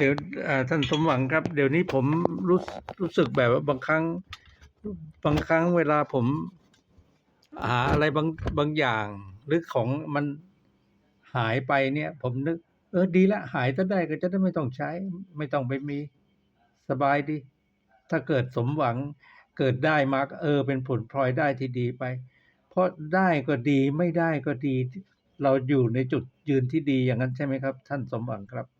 เดี๋ยวท่านสมหวังครับ เดี๋ยวนี้ผมรู้รู้สึกแบบว่าบางครั้ง บางครั้งเวลาผม หาอะไรบางบางอย่าง หรือของมันหายไปเนี่ย ผมนึก เออดีละหายถ้าได้ก็จะได้ไม่ต้องใช้ ไม่ต้องไปมีสบายดี ถ้าเกิดสมหวังเกิดได้มากเออ เป็นผลพลอยได้ที่ดีไป เพราะได้ก็ดีไม่ได้ก็ดี เราอยู่ในจุดยืนที่ดีอย่างนั้นใช่ไหมครับ ท่านสมหวังครับ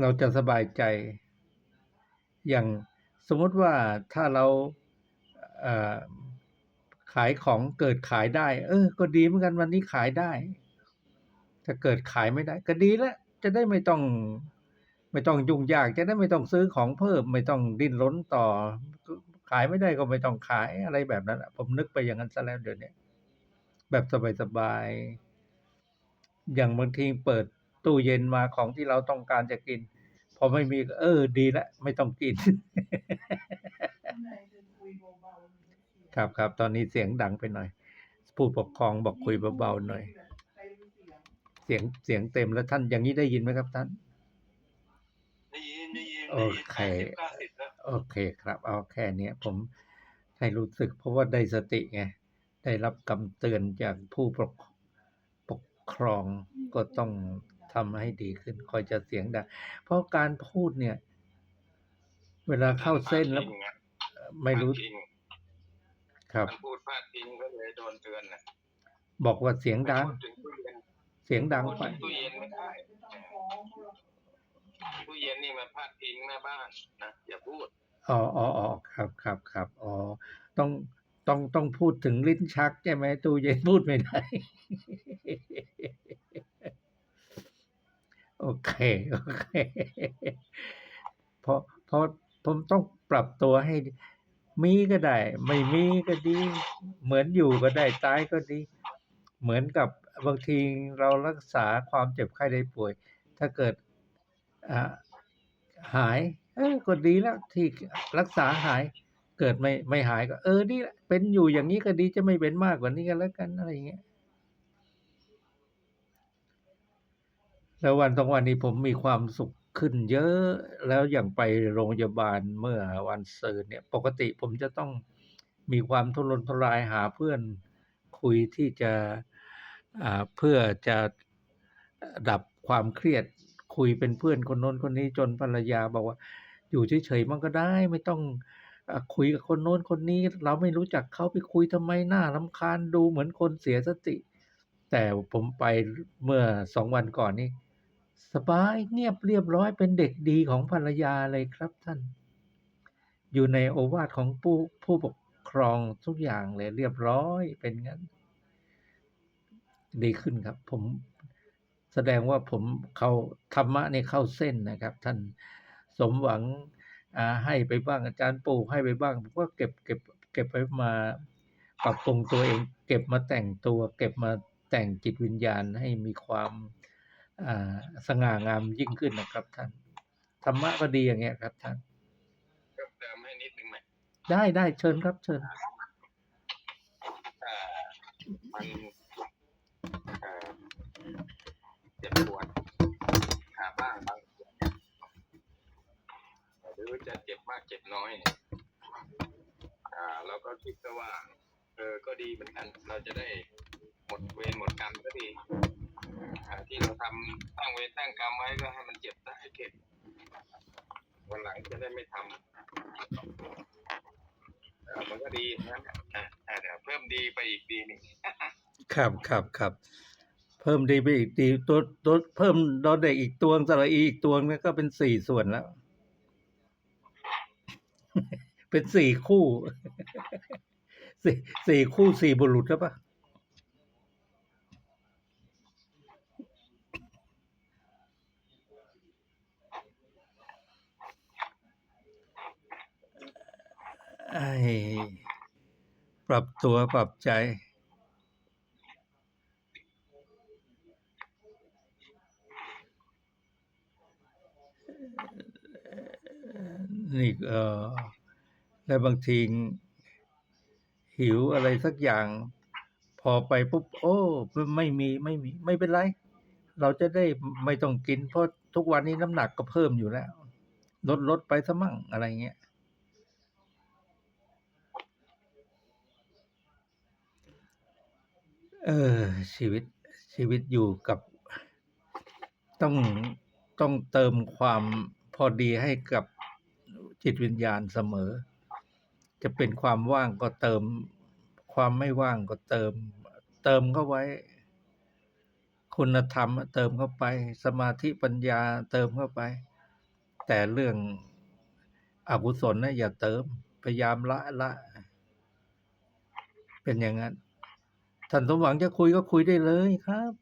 เราจะสบายใจ อย่างสมมติว่าถ้าเราเขายของเกิดขายได้ เออ ก็ดีเหมือนกันวันนี้ขายได้ ถ้าเกิดขายไม่ได้ ก็ดีแล้วจะได้ไม่ต้อง ไม่ต้องยุ่งยาก จะได้ไม่ต้องซื้อของเพิ่ม ไม่ต้องดิ้นรนต่อ ขายไม่ได้ก็ไม่ต้องขายอะไรแบบนั้นผมนึกไปอย่างนั้นซะแล้วเดี๋ยวนี้แบบสบายๆอย่างบางทีเปิด ตู้เย็นมาของที่เราต้องการจะกิน พอไม่มีก็เออดีแล้วไม่ต้องกิน ครับครับตอนนี้เสียงดังไปหน่อย ผู้ปกครองบอกคุยเบาๆหน่อย เสียงเสียงเต็มแล้วท่านอย่างนี้ได้ยินไหมครับท่านได้ยินได้ยินโอได้ยินเคแปดสิบเก้าสิบแล้วโอเคครับเอาแค่เนี้ยผมให้รู้สึกเพราะว่าได้สติไงได้รับคำเตือนจากผู้ปกปกครองก็ต้อง ทำให้ดีขึ้นคอยจะเสียงดังเพราะการพูดเนี่ย เวลาเข้าเส้นแล้วพาดพิงอะไม่รู้พาดพิงครับมันพูดพาดพิงก็เลยโดนเตือนนะบอกว่าเสียงดังพูดถึงตู้เย็นเสียงดังพูดไปถึงตู้เย็นไม่ได้ตู้เย็นนี่มันพาดพิงหน้าบ้านนะอย่าพูดอ๋ออ๋ออ๋อครับครับครับอ๋อต้องต้องต้องพูดถึงลิ้นชักใช่ไหมตู้เย็นพูดไม่ได้ โอเค โอเคเพราะเพราะผมต้องปรับตัวให้ มีก็ได้ ไม่มีก็ดี เหมือนอยู่ก็ได้ตายก็ดี เหมือนกับบางทีเรารักษาความเจ็บไข้ได้ป่วย ถ้าเกิดอ่าหาย เออก็ดีแล้วที่รักษาหาย เกิดไม่ไม่หายก็ เออนี่เป็นอยู่อย่างนี้ก็ดีจะไม่เป็นมากกว่านี้กันแล้วกันอะไรอย่างเงี้ย แล้ววันสองวันนี้ผมมีความสุขขึ้นเยอะแล้วอย่างไปโรงพยาบาลเมื่อวันเสาร์เนี่ย ปกติผมจะต้องมีความทุรนทุรายหาเพื่อนคุยที่จะอ่าเพื่อจะดับความเครียดคุยเป็นเพื่อนคนโน้นคนนี้จนภรรยาบอกว่า อยู่เฉยๆมันก็ได้ ไม่ต้องอาคุยกับคนโน้นคนนี้ เราไม่รู้จักเขาไปคุยทำไมหน่ารำคาญดูเหมือนคนเสียสติ แต่ผมไปเมื่อสองวันก่อนนี้ สบายเงียบเรียบร้อยเป็นเด็กดีของภรรยาเลยครับท่าน อยู่ในโอวาทของผู้ผู้ปกครองทุกอย่างเลยเรียบร้อยเป็นงั้น ดีขึ้นครับ ผมแสดงว่าผมเขาธรรมะในเข้าเส้นนะครับ ท่านสมหวังให้ไปบ้างอาจารย์ปู่ให้ไปบ้างผมก็เก็บเก็บเก็บไว้มาปรับปรุงตัวเอง เก็บมาแต่งตัว เก็บมาแต่งจิตวิญญาณให้มีความ สง่างามยิ่งขึ้นนะครับท่านธรรมะก็ดีอย่างเงี้ยครับท่านก็เติมให้นิดนึงไหมได้ได้เชิญครับเชิญถ้ามันเอ่อเจ็บปวดขาบ้างบางส่วนเนี่ยหรือจะเจ็บมากเจ็บน้อยเนี่ยอ่าเราก็คิดซะว่า เออก็ดีเหมือนกัน เราจะได้หมดเวรหมดกรรมก็ดีอ่า ที่เราทำตั้งเวรตั้งกรรมไว้ก็ให้มันเจ็บซะให้เข็ดวันหลังจะได้ไม่ทำเออมันก็ดีนะอะอ่เดี๋ยวเพิ่มดีไปอีกดีหนึงครับครับครับเพิ่มดีไปอีกดีตัวตัวเพิ่มดอเด็กอีกตัวสระอีอีกตัวนี่ก็เป็นสี่ส่วนแล้ว เป็นสี่คู่สี่สี่คู่สี่บุรุษแล้วปะ ปรับตัวปรับใจ นี่เออแล้วบางทีหิวอะไรสักอย่าง พอไปปุ๊บ โอ้ ไม่มีไม่มี ไม่เป็นไร เราจะได้ไม่ต้องกิน เพราะทุกวันนี้น้ำหนักก็เพิ่มอยู่แล้ว ลดลดไปซะมั่งอะไรเงี้ย เออชีวิตชีวิตอยู่กับต้องต้องเติมความพอดีให้กับจิตวิญญาณเสมอ จะเป็นความว่างก็เติม ความไม่ว่างก็เติม เติมเข้าไว้ คุณธรรมเติมเข้าไป สมาธิปัญญาเติมเข้าไป แต่เรื่องอกุศลนะอย่าเติม พยายามละละ เป็นอย่างนั้น ท่านสมหวังจะคุยก็คุยได้เลยครับ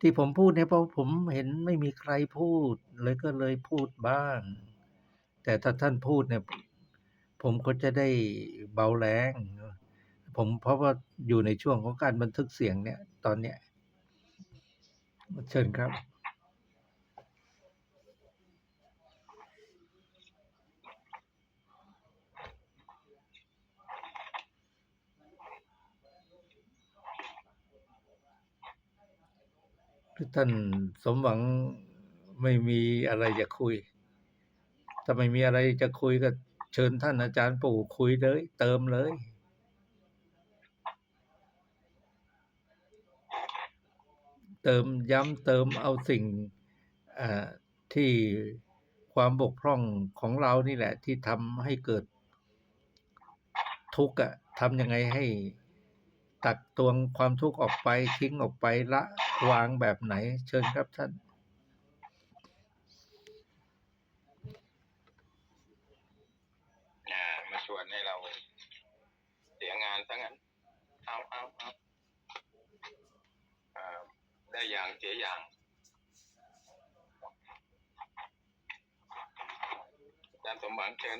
ที่ผมพูดเนี่ยเพราะผมเห็นไม่มีใครพูด เลยก็เลยพูดบ้าง แต่ถ้าท่านพูดเนี่ย ผมก็จะได้เบาแรงผมเพราะว่าอยู่ในช่วงของการบันทึกเสียงเนี่ย ตอนเนี้ยเชิญครับ ท่านสมหวังไม่มีอะไรจะคุย ถ้าไม่มีอะไรจะคุยก็เชิญท่านอาจารย์ปู่คุยเลย เติมเลยเติมย้ำเติมเอาสิ่งที่ความบกพร่องของเรานี่แหละ ที่ทำให้เกิดทุกข์อะทำยังไงให้ ตักตวงความทุกข์ออกไปทิ้งออกไปละวางแบบไหน เชิญครับท่านอ่ามาชวนให้เราเสียงานซะงั้นเอาเอาเอาอ่าได้อย่างเสียอย่างอาจารย์สมหวังเชิญ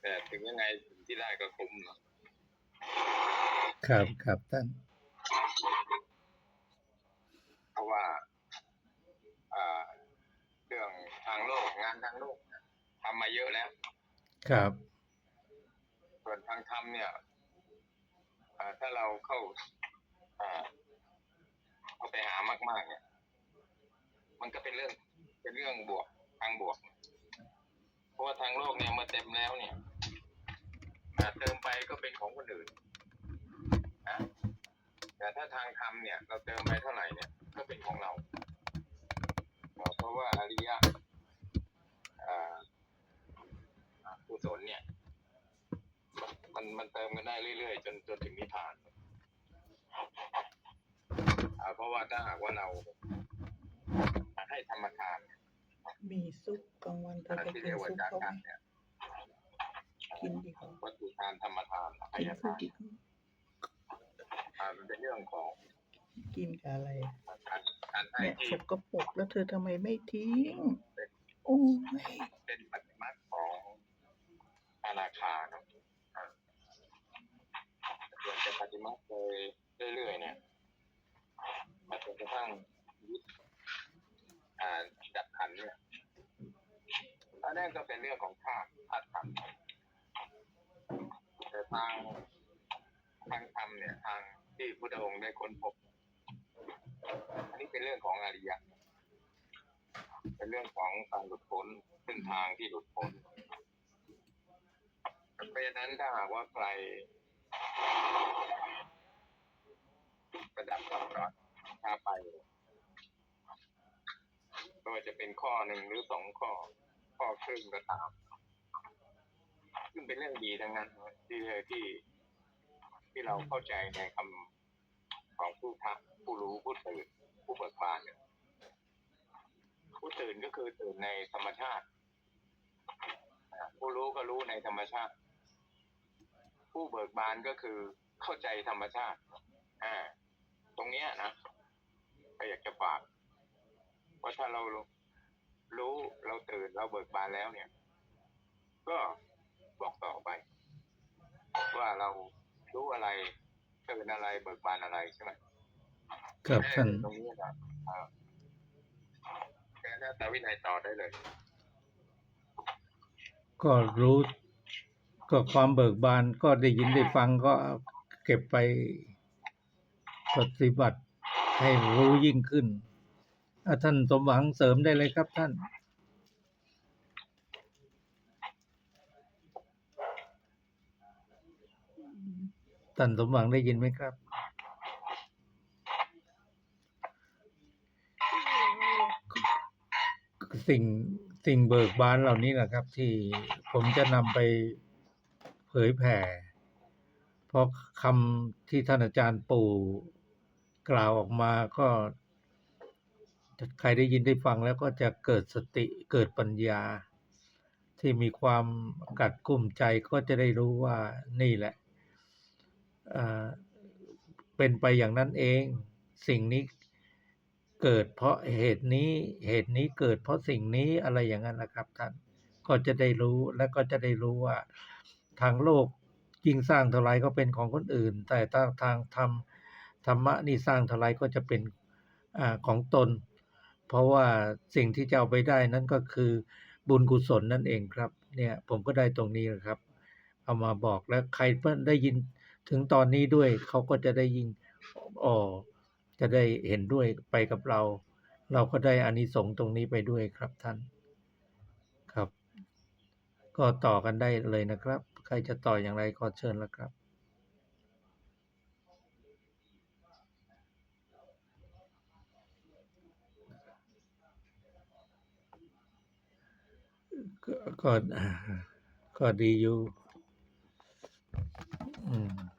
แต่ถึงยังไงสิ่งที่ได้ก็คุ้มเนาะครับครับท่านเพราะว่าอ่าเรื่องทางโลกงานทางโลกเนี่ยทำมาเยอะแล้ว ครับ ส่วนทางธรรมเนี่ยอ่าถ้าเราเข้าอ่าเข้าไปหามาก ๆ เนี่ย มันก็เป็นเรื่องเป็นเรื่องบวกทางบวก เพราะว่าทางโลกเนี่ยเมื่อเต็มแล้วเนี่ย อ่เติมไปก็เป็นของคนอื่นนะแต่ถ้าทางธรรมเนี่ย เราเติมไปเท่าไหร่เนี่ยก็เป็นของเรา เพราะว่าอริยะอ่าอ่ากุศลเนี่ย มันมันเติมกันได้เรื่อยๆ จนจนถึงนิพพานเพราะว่าถ้าหากว่าเราให้ธรรมทานมีซุปกลางวันเธอไรจะที่กิเรีนซุปจากเขาไหม กินดีกว่าวัตถุทานธรรมทานอภัยทานอ่ามันเป็นเรื่องของกินกับอะไรการการให้เนี่ยที่สกปรกแล้วเธอทำไมไม่ทิ้ง โอ้ย เป็นปฏิมาของอาณาคาเนาะอ่าส่วนจะปฏิมาไปเรื่อยๆเนี่ยมาจนกระทั่งยึดอ่าจับขันธ์เนี่ยอันนั้นก็เป็นเรื่องของธาตุธาตุขันธ์แต่ทางทางธรรมเนี่ย ที่พุทธองค์ได้ค้นพบ อันนี้เป็นเรื่องของอริยะ เป็นเรื่องของการหลุดพ้นเส้นทางที่หลุดพ้นเพราะฉะนั้นถ้าหากว่าใครประดับความรักช้าไปก็ว่าจะเป็นข้อหนึ่งหรือสองข้อ ข้อครึ่งก็ตาม ซึ่งเป็นเรื่องดีทั้งนั้นที่ที่ ที่เราเข้าใจในคำของผู้ทะผู้รู้ผู้ตื่นผู้เบิกบานเนี่ยผู้ตื่นก็คือตื่นในธรรมชาติอ่าผู้รู้ก็รู้ในธรรมชาติ ผู้เบิกบานก็คือเข้าใจธรรมชาติอ่าตรงเนี้ยนะก็อยากจะฝากว่าถ้าเรารู้เราตื่นเราเบิกบานแล้วเนี่ย ก็บอกต่อไป ว่าเรา รู้อะไรตื่นอะไรเบิกบานอะไรใช่ไหมครับท่านตรงนี้นะอ่าแค่แล้วแต่วินัยต่อได้เลย ก็รู้ ก็ความเบิกบานก็ได้ยินได้ฟังก็เก็บไปปฏิบัติให้รู้ยิ่งขึ้นอะท่านสมหวังเสริมได้เลยครับท่าน ท่านสมหวังได้ยินไหมครับสิ่งสิ่งเบิกบานเหล่านี้แหละครับ ที่ผมจะนำไปเผยแผ่ เพราะคำที่ท่านอาจารย์ปู่กล่าวออกมาก็ใครได้ยินได้ฟังแล้วก็จะเกิดสติเกิดปัญญา ที่มีความกัดกลุ่มใจก็จะได้รู้ว่านี่แหละ เป็นไปอย่างนั้นเอง สิ่งนี้เกิดเพราะเหตุนี้เหตุนี้เกิดเพราะสิ่งนี้อะไรอย่างนั้นนะครับท่านก็จะได้รู้และก็จะได้รู้ว่า ทางโลกยิ่งสร้างเท่าไรก็เป็นของคนอื่น แต่ถ้าทางธรรมธรรมะนี่สร้างเท่าไรก็จะเป็นอของตน เพราะว่าสิ่งที่จะเอาไปได้นั่นก็คือบุญกุศลนั่นเองครับ เนี่ยผมก็ได้ตรงนี้แหละครับ เอามาบอกแล้วใครได้ยิน ถึงตอนนี้ด้วยเขาก็จะได้ยิ่งอ๋อจะได้เห็นด้วยไปกับเรา เราก็ได้อานิสงส์ตรงนี้ไปด้วยครับท่านครับ ก็ต่อกันได้เลยนะครับ ใครจะต่ออย่างไรก็เชิญแล้วครับก็ก็ก็ดีอยู่ อืม